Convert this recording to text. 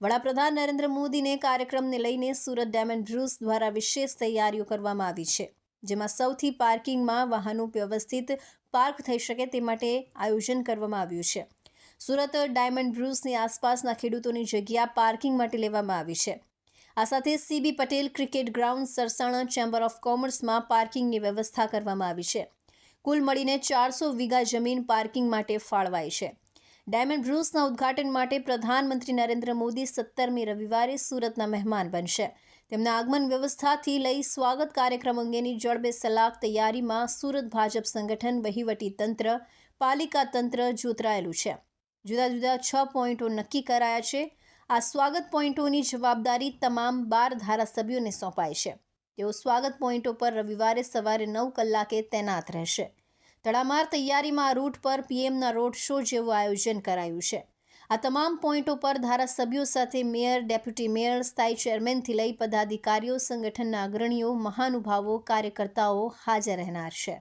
વડાપ્રધાન નરેન્દ્ર મોદીને કાર્યક્રમને લઈને સુરત ડાયમંડ બ્રુસ દ્વારા વિશેષ તૈયારીઓ કરવામાં આવી છે, જેમાં સૌથી પાર્કિંગમાં વાહનો વ્યવસ્થિત પાર્ક થઈ શકે તે માટે આયોજન કરવામાં આવ્યું છે. સુરત ડાયમંડ બ્રુસની આસપાસના ખેડૂતોની જગ્યા પાર્કિંગ માટે લેવામાં આવી છે. આ સાથે CB Patel cricket ground Sarsana chamber of કોમર્સમાં પાર્કિંગની વ્યવસ્થા કરવામાં આવી છે. કુલ મળીને ચારસો વીઘા જમીન પાર્કિંગ માટે ફાળવાઈ છે. ડાયમંડ બ્રુસના ઉદ્ઘાટન માટે પ્રધાનમંત્રી નરેન્દ્ર મોદી સત્તરમી રવિવારે સુરતના મહેમાન બનશે. તેમના આગમન વ્યવસ્થાથી લઈ સ્વાગત કાર્યક્રમ અંગેની જડબે સલાક તૈયારીમાં સુરત ભાજપ સંગઠન, વહીવટી તંત્ર, પાલિકા તંત્ર જોતરાયેલું છે. જુદા જુદા છ પોઈન્ટો નક્કી કરાયા છે. આ સ્વાગત પોઈન્ટોની જવાબદારી તમામ બાર ધારાસભ્યોને સોંપાય છે. તેઓ સ્વાગત પોઈન્ટો પર રવિવારે સવારે નવ કલાકે તૈનાત રહેશે. તડામાર તૈયારીમાં રૂટ પર પીએમના રોડ શો જેવું આયોજન કરાયું છે. આ તમામ પોઈન્ટો પર ધારાસભ્યો સાથે મેયર, ડેપ્યુટી મેયર, સ્થાયી ચેરમેનથી લઈ પદાધિકારીઓ, સંગઠનના અગ્રણીઓ, મહાનુભાવો, કાર્યકર્તાઓ હાજર રહેનાર છે.